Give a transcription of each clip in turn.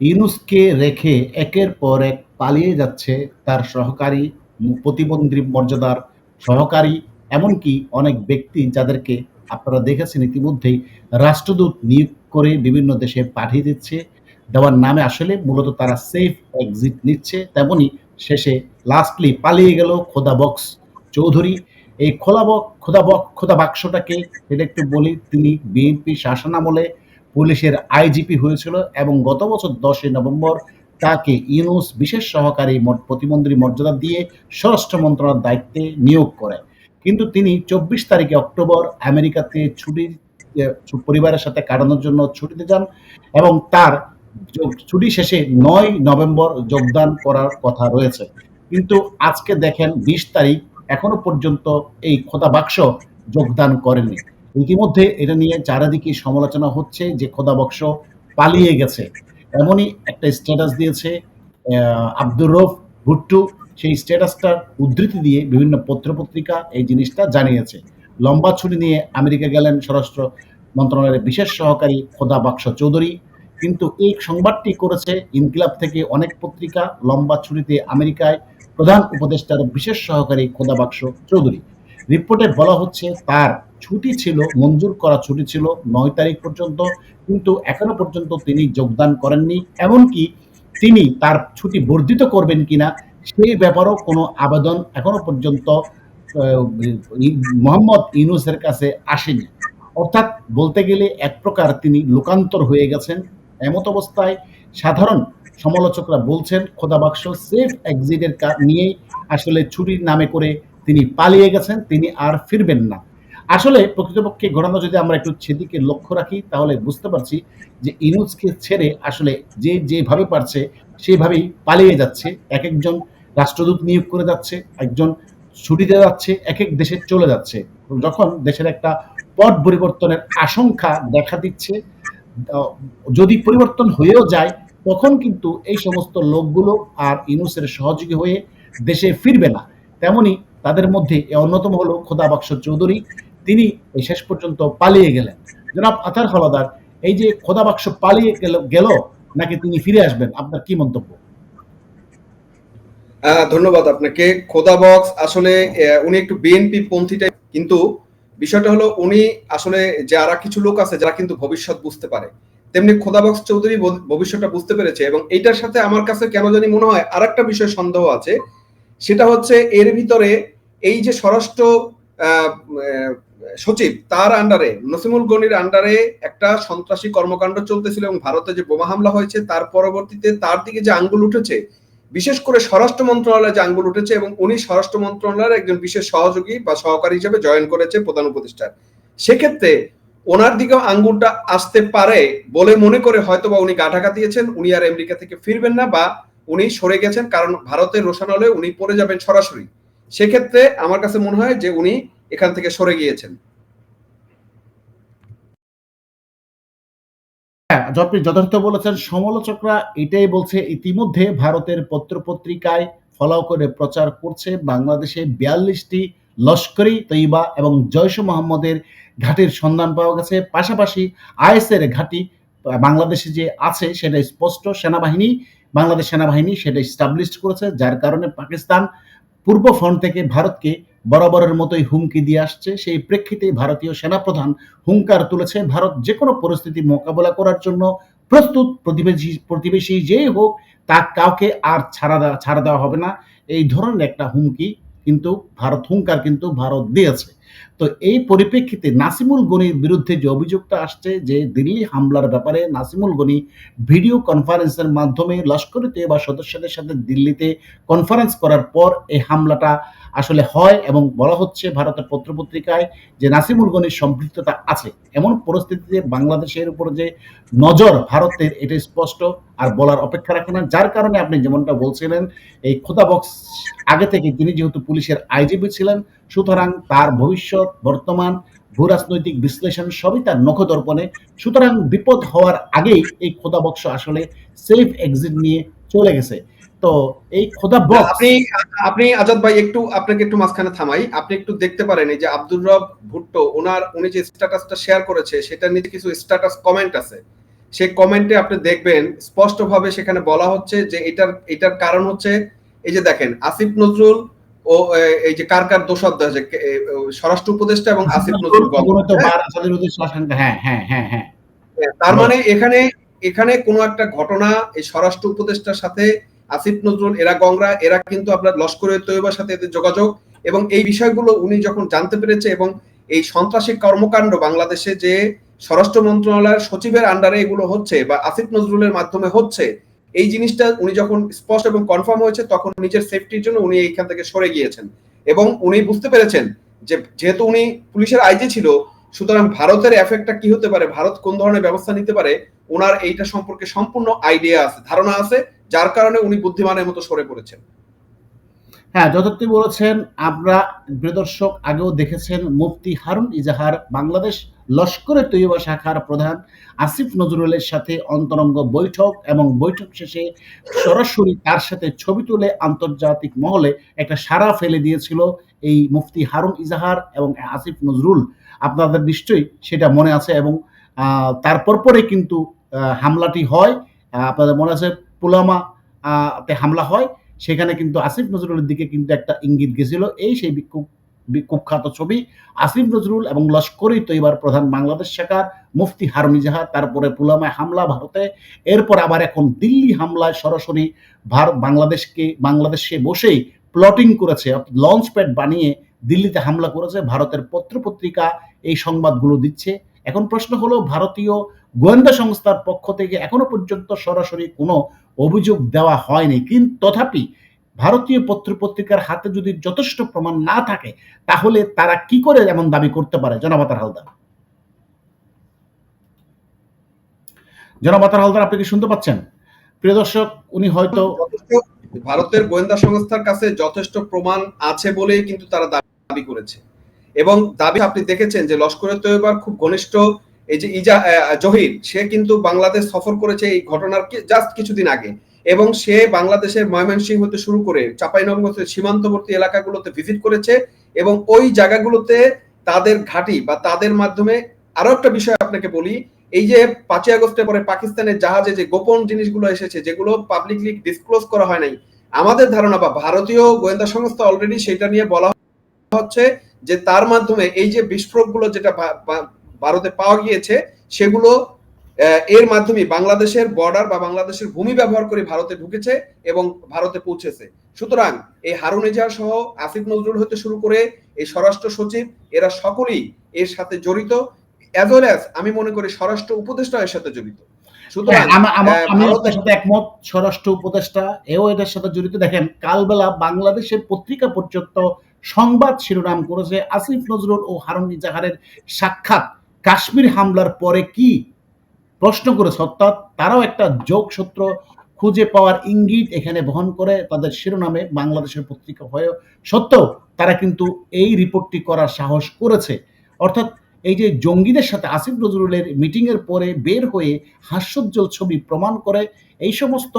ইউনুসকে রেখে একের পর এক পালিয়ে যাচ্ছে তার সহকারী প্রতিবন্ধী মর্যাদার সহকারী, এমনকি অনেক ব্যক্তি যাদেরকে আপনারা দেখেছেন ইতিমধ্যেই রাষ্ট্রদূত নিয়োগ করে বিভিন্ন দেশে পাঠিয়ে দিচ্ছে। দেওয়ার নামে আসলে মূলত তারা সেফ এক্সিট নিচ্ছে। তেমনি শেষে লাস্টলি পালিয়ে গেল খোদা বক্স চৌধুরী। এই খোলা বক খোদা বক খোদা বাক্সটাকে এটা একটু বলি, তিনি বিএনপি শাসনামলে পুলিশের আইজিপি হয়েছিল এবং গত বছর দশই নভেম্বর তাকে ইউনুস বিশেষ সহকারী প্রতিমন্ত্রী মর্যাদা দিয়ে স্বরাষ্ট্র মন্ত্রণালয়ের দায়িত্বে নিয়োগ করে। কিন্তু তিনি চব্বিশ তারিখে অক্টোবর আমেরিকাতে ছুটি পরিবারের সাথে কাটানোর জন্য ছুটিতে যান এবং তার ছুটি শেষে নয় নভেম্বর যোগদান করার কথা রয়েছে। কিন্তু আজকে দেখেন বিশ তারিখ এখনও পর্যন্ত এই খোদা বাক্স যোগদান করেননি। ইতিমধ্যে এটা নিয়ে চারিদিকে সমালোচনা হচ্ছে যে খোদা বাক্স পালিয়ে গেছে। এমনই একটা স্ট্যাটাস দিয়েছে আব্দুর রফ ভুট্টু। সেই স্ট্যাটাসটার উদ্ধৃতি দিয়ে বিভিন্ন পত্রপত্রিকা এই জিনিসটা জানিয়েছে। লম্বা ছুটি নিয়ে আমেরিকা গেলেন স্বরাষ্ট্র মন্ত্রণালয়ের বিশেষ সহকারী খোদা বাক্স চৌধুরী। কিন্তু এই সংবাদটি করেছে ইনকিলাব থেকে অনেক পত্রিকা। লম্বা ছুটিতে আমেরিকায় প্রধান উপদেষ্টার বিশেষ সহকারী খোদা বাক্স চৌধুরী। রিপোর্টে বলা হচ্ছে তার ছুটি ছিল, মঞ্জুর করা ছুটি ছিল নয় তারিখ পর্যন্ত, কিন্তু এখনও পর্যন্ত তিনি যোগদান করেননি। এমনকি তিনি তার ছুটি বর্ধিত করবেন কিনা, সেই ব্যাপারেও কোনো আবেদন এখনও পর্যন্ত মোহাম্মদ ইউনুসের কাছে আসেনি। অর্থাৎ বলতে গেলে এক প্রকার তিনি লোকান্তর হয়ে গেছেন। এমত অবস্থায় সাধারণ সমালোচকরা বলছেন, খোদা বাক্স সেফ এক্সিটের নিয়েই আসলে ছুটির নামে করে তিনি পালিয়ে গেছেন, তিনি আর ফিরবেন না। আসলে প্রকৃতপক্ষে ঘটনা যদি আমরা একটু সেদিকে লক্ষ্য রাখি, তাহলে বুঝতে পারছি যে ইনুজকে ছেড়ে আসলে যে যেভাবে পারছে, সেভাবেই পালিয়ে যাচ্ছে। এক একজন রাষ্ট্রদূত নিয়োগ করে যাচ্ছে, একজন ছুটিতে যাচ্ছে, এক এক দেশে চলে যাচ্ছে। যখন দেশের একটা পট পরিবর্তনের আশঙ্কা দেখা দিচ্ছে যদি পরিবর্তন হয়েও যায়, তখন কিন্তু এই সমস্ত লোকগুলো আর ইনুসের সহযোগী হয়ে দেশে ফিরবে না। তেমনি তাদের মধ্যে অন্যতম হলো খোদা বাক্স চৌধুরী। তিনি এই শেষ পর্যন্ত পালিয়ে গেলেন। জনাব আথার হলদার এই যে খোদা বাক্স পালিয়ে গেল গেল, নাকি তিনি ফিরে আসবেন? আপনার কি মন্তব্য? ধন্যবাদ আপনাকে। খোদা বক্স আসলে উনি একটু বিএনপি পন্থীটা কিন্তু বিষয়টা হলো উনি আসলে যারা কিছু লোক আছে, যারা কিন্তু ভবিষ্যৎ বুঝতে পারে। তেমনি খোদা বক্স চৌধুরী ভবিষ্যৎটা বুঝতে পেরেছে এবং এইটার সাথে আমার কাছে কেন জানি মনে হয় আর একটা বিষয় সন্দেহ আছে। সেটা হচ্ছে এর ভিতরে এই যে স্বরাষ্ট্র সচিব, তার আন্ডারে নসিমুল গনির আন্ডারে একটা সন্ত্রাসী কর্মকাণ্ড চলতেছিল এবং ভারতে যে বোমা হামলা হয়েছে, তার পরবর্তীতে তার দিকে যে আঙ্গুল উঠেছে, বিশেষ করে স্বরাষ্ট্র মন্ত্রণালয়ে যে আঙ্গুল উঠেছে এবং উনি স্বরাষ্ট্র মন্ত্রণালয়ের একজন বিশেষ সহযোগী বা সহকারী হিসেবে জয়েন করেছে প্রধান উপদেষ্টার সেক্ষেত্রে ওনার দিকেও আঙ্গুলটা আসতে পারে বলে মনে করে হয়তো বা উনি গাঠাকা দিয়েছেন, উনি আর আমেরিকা থেকে ফিরবেন না বা উনি সরে গেছেন কারণ ভারতের রোশানলে উনি পড়ে যাবেন সরাসরি। সেক্ষেত্রে আমার কাছে মনে হয় যে উনি এখান থেকে সরে গিয়েছেন। হ্যাঁ যথার্থ বলেছেন, সমালোচকরা এটাই বলছে, ইতিমধ্যে ভারতের পত্রপত্রিকায় ফলাও করে প্রচার করছে বাংলাদেশে বিয়াল্লিশটি লস্করি, তৈবা এবং জয়শ মোহাম্মদের ঘাটির সন্ধান পাওয়া গেছে। পাশাপাশি আইএসের ঘাঁটি বাংলাদেশে যে আছে সেটা স্পষ্ট, সেনাবাহিনী, বাংলাদেশ সেনাবাহিনী সেটা স্টাবলিশ করেছে, যার কারণে পাকিস্তান পূর্ব ফ্রন্ট থেকে ভারতকে বরাবরের মতোই হুমকি দিয়ে আসছে। সেই প্রেক্ষিতে ভারতীয় সেনাপ্রধান হুঙ্কার তুলেছে, ভারত যে কোনো পরিস্থিতি মোকাবেলা করার জন্য প্রস্তুত, প্রতিবেশী প্রতিবেশী যেই হোক, তা কাউকে আর ছাড়া দেওয়া ছাড়া দেওয়া হবে না। এই ধরনের একটা হুমকি কিন্তু ভারত, হুঙ্কার কিন্তু ভারত দিয়েছে। তো এই পরিপ্রেক্ষিতে নাসিমুল গনির বিরুদ্ধে যে অভিযোগটা আসছে যে দিল্লি হামলার ব্যাপারে নাসিমুল গনি ভিডিও কনফারেন্সের মাধ্যমে লস্করি তৈবা সদস্যদের সাথে দিল্লিতে কনফারেন্স করার পর এই হামলাটা আসলে হয় এবং বলা হচ্ছে ভারতের পত্রপত্রিকায় যে নাসিমুল গনির সম্পৃক্ততা আছে। এমন পরিস্থিতিতে বাংলাদেশের উপর যে নজর ভারতের, এটা স্পষ্ট আর বলার অপেক্ষা রাখে না। যার কারণে আপনি যেমনটা বলছিলেন, এই খোদা বক্স আগে থেকে তিনি যেহেতু পুলিশের আইজিপি ছিলেন সুতরাং তার ভবিষ্যৎ, বর্তমান ভূ রাজনৈতিক বিশ্লেষণ সবই তার নখদর্পণে। সুতরাং বিপদ হওয়ার আগেই এই খোদা বক্স আসলে সেফ এক্সিট নিয়ে চলে গেছে। তো এই খোদা বক্স আপনি আপনি আজাদ ভাই, একটু, আপনাকে একটু মাঝখানে থামাই। আপনি একটু দেখতে পারেন এই যে আব্দুর রব ভুট্টো, ওনার, উনি যে স্ট্যাটাসটা শেয়ার করেছে সেটার নিচে কিছু স্ট্যাটাস কমেন্ট আছে। সেই কমেন্টে আপনি দেখবেন, স্পষ্টভাবে সেখানে বলা হচ্ছে যে এটার এটার কারণ হচ্ছে, এই যে দেখেন, আসিফ নজরুল ও এই যে কার কার দোষাধ্য আছে? স্বরাষ্ট্র উপদেষ্টা এবং আসিফ নজরুল হ্যাঁ? হ্যাঁ হ্যাঁ? হ্যাঁ হ্যাঁ তার মানে এখানে এখানে কোনো একটা ঘটনা এই স্বরাষ্ট্র উপদেষ্টার সাথে আসিফ নজরুল এরা গংরা এরা কিন্তু আপনার লস্করের তৈবার সাথে এদের যোগাযোগ এবং এই বিষয়গুলো উনি যখন জানতে পেরেছে এবং এই সন্ত্রাসী কর্মকাণ্ড বাংলাদেশে যে স্বরাষ্ট্র মন্ত্রণালয়ের সচিবের আন্ডারে এগুলো হচ্ছে বা আসিফ নজরুলের মাধ্যমে হচ্ছে এই জিনিসটা উনি যখন স্পষ্ট এবং কনফার্ম হয়েছে, তখন নিজের সেফটির জন্য উনি এইখান থেকে সরে গিয়েছেন। এবং উনি বুঝতে পেরেছেন যে যেহেতু উনি পুলিশের আইজি ছিল, সুতরাং ভারতের এফেক্টটা কি হতে পারে, ভারত কোন ধরনের ব্যবস্থা নিতে পারে ওনার এইটা সম্পর্কে সম্পূর্ণ আইডিয়া আছে, ধারণা আছে, যার কারণে উনি বুদ্ধিমানের মতো সরে পড়েছেন। হ্যাঁ যথার্থই বলেছেন, আমরা দর্শক আগেও দেখেছেন মুফতি হারুন ইজাহার, বাংলাদেশ লস্করে তৈয়বা শাখার প্রধান আসিফ নজরুলের সাথে অন্তরঙ্গ বৈঠক এবং বৈঠক শেষে সরাসরি তার সাথে ছবি তুলে আন্তর্জাতিক মহলে একটা সাড়া ফেলে দিয়েছিল এই মুফতি হারুন ইজাহার এবং আসিফ নজরুল। আপনাদের নিশ্চয়ই সেটা মনে আছে এবং তারপর পরে কিন্তু হামলাটি হয়। আপনাদের মনে আছে পুলামা তে হামলা হয়। সেখানে কিন্তু আসিফ নজরুলের দিকে কিন্তু একটা ইঙ্গিত গেছিল, এই সেই কুখ্যাত ছবি আসিফ নজরুল এবং লস্করি তৈবার প্রধান বাংলাদেশ শাখার মুফতি হারুন ইজাহার তারপরে পুলামায় হামলা ভারতে, এরপর আবার এখন দিল্লি হামলায় সরাসরি ভারত বাংলাদেশকে, বাংলাদেশে বসেই প্লটিং করেছে লঞ্চ প্যাড বানিয়ে দিল্লিতে হামলা করেছে, ভারতের পত্রপত্রিকা এই সংবাদগুলো দিচ্ছে। এখন প্রশ্ন হলো, ভারতীয় গোয়েন্দা সংস্থার পক্ষ থেকে এখনও পর্যন্ত সরাসরি কোনো অভিযোগ দেওয়া হয়নি। কিন্তু তথাপি ভারতীয় পত্রপত্রিকার হাতে যদি যথেষ্ট প্রমাণ না থাকে, তাহলে তারা কি করে এমন দাবি করতে পারে? জনাবাতার হালদার। জনাবাতার হালদার, আপনি কি শুনতে পাচ্ছেন? প্রিয় দর্শক, উনি হয়তো ভারতের গোয়েন্দা সংস্থার কাছে যথেষ্ট প্রমাণ আছে বলেই কিন্তু তারা দাবি করেছে। এবং দাবি আপনি দেখেছেন যে লস্করের তৈবার খুব ঘনিষ্ঠ এই যে ইজা জহির, সে কিন্তু বাংলাদেশ সফর করেছে এই ঘটনার জাস্ট কিছুদিন আগে। এবং সে বাংলাদেশের ময়মনসিংহ হতে শুরু করে চাঁপাইনবাবগঞ্জের সীমান্তবর্তী এলাকাগুলোতে ভিজিট করেছে এবং ওই জায়গাগুলোতে তাদের ঘাঁটি বা তাদের মাধ্যমে আরও একটা বিষয় আপনাকে বলি, এই যে পাঁচই আগস্টের পরে পাকিস্তানের জাহাজে যে গোপন জিনিসগুলো এসেছে, যেগুলো পাবলিকলি ডিসক্লোজ করা হয় নাই, আমাদের ধারণা বা ভারতীয় গোয়েন্দা সংস্থা অলরেডি সেটা নিয়ে বলা হচ্ছে যে তার মাধ্যমে এই যে বিস্ফোরকগুলো যেটা ভারতে পাওয়া গিয়েছে সেগুলো এর মাধ্যমে বাংলাদেশের বর্ডার বা বাংলাদেশের ভূমি ব্যবহার করে ভারতে ঢুকেছে এবং ভারতে পৌঁছেছে। সুতরাং এই হারুন এজাহার সহ আসিফ নজরুল হতে শুরু করে এই স্বরাষ্ট্র সচিব এরা সকলেই এর সাথে জড়িত। অ্যাজ ওয়েল অ্যাজ আমি মনে করি স্বরাষ্ট্র উপদেষ্টা এর সাথে জড়িত। সুতরাং হ্যাঁ, আমি আপনার সাথে একমত স্বরাষ্ট্র উপদেষ্টা এও এটার সাথে জড়িত। দেখেন কালবেলা বাংলাদেশের পত্রিকা পর্যন্ত সংবাদ শিরোনাম করেছে আসিফ নজরুল ও হারুন ইজাহারের সাক্ষাৎ। কাশ্মীর হামলার পরে কি প্রশ্ন করেছে? অর্থাৎ তারাও একটা যোগসূত্র খুঁজে পাওয়ার ইঙ্গিত এখানে বহন করে, তাদের শিরোনামে বাংলাদেশের পত্রিকা হয়ে সত্ত্বেও তারা কিন্তু এই রিপোর্টটি করার সাহস করেছে। অর্থাৎ এই যে জঙ্গিদের সাথে আসিফ নজরুলের মিটিং এর পরে বের হয়ে হাস্যোজ্জ্বল ছবি প্রমাণ করে, এই সমস্ত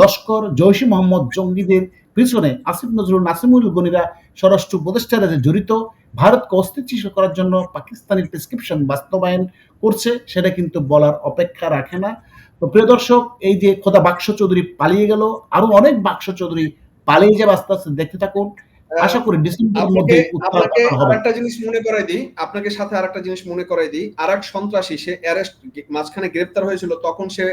লস্কর, জৈশ মোহাম্মদ জঙ্গিদের পিছনে আসিফ নজরুল নাসিমুল গনিরা স্বরাষ্ট্র উপদেষ্টারা যে জড়িত ভারতকে অস্থিতিশীল করার জন্য পাকিস্তানি প্রেসক্রিপশন বাস্তবায়ন করছে সেটা কিন্তু বলার অপেক্ষা রাখে না। তো প্রিয় দর্শক এই যে খোদা বাক্স চৌধুরী পালিয়ে গেল আরও অনেক বাক্স চৌধুরী পালিয়ে যাবে আস্তে আস্তে দেখতে থাকুন। আশা করি ডিসেম্বরের মধ্যে আপনাকে আরেকটা জিনিস মনে করাই দিই আপনাকে সাথে আরেকটা জিনিস মনে করাই দিই। আরেক সন্ত্রাসী সে অ্যারেস্ট মাঝখানে গ্রেফতার হয়েছিল তখন সে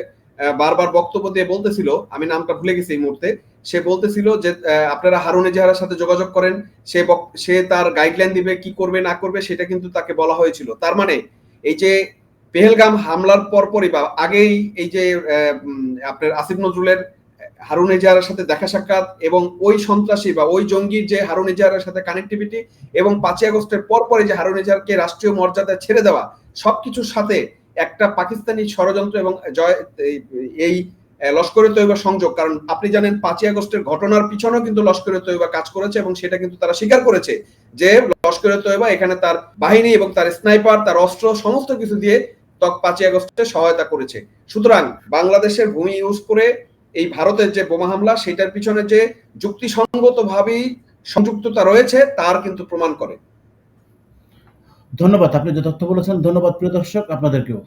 বারবার বক্তব্য দিয়ে বলতেছিল আমি নামটা ভুলে গেছি এই মুহূর্তে সে বলতেছিল যে আপনারা হারুন এজাহারের সাথে যোগাযোগ করেন, সে সে তার গাইডলাইন দিবে কি করবে, না করবে, সেটা কিন্তু তাকে বলা হয়েছিল। তার মানে এই যে পেহেলগাম হামলার পরপরই বা আগেই এই যে আপনার আসিফ নজরুলের হারুন এজাহারের সাথে দেখা সাক্ষাৎ এবং ওই সন্ত্রাসী বা ওই জঙ্গির যে হারুন এজাহারের সাথে কানেক্টিভিটি এবং পাঁচই আগস্টের পরপরই যে হারুন এজাহারকে রাষ্ট্রীয় মর্যাদায় ছেড়ে দেওয়া, সবকিছুর সাথে একটা পাকিস্তানি ষড়যন্ত্র এবং জয় এই- লস্করে তৈবা সংযোগ। কারণ আপনি জানেন, পাঁচই আগস্টের ঘটনার পিছনেও কিন্তু লস্করে তৈবা কাজ করেছে এবং সেটা কিন্তু তারা স্বীকার করেছে যে লস্করে তৈবা এখানে তার বাহিনী এবং তার স্নাইপার, তার অস্ত্র সমস্ত কিছু দিয়ে তক পাঁচই আগস্টে সহায়তা করেছে। সুতরাং বাংলাদেশের ভূমি ইউজ করে এই ভারতের যে বোমা হামলা, সেটার পিছনে যে যুক্তিসঙ্গত ভাবেই সংযুক্ততা রয়েছে, তার কিন্তু প্রমাণ করে। ধন্যবাদ, আপনি যে তথ্য বলেছেন, ধন্যবাদ প্রিয় দর্শক, আপনাদেরকেও।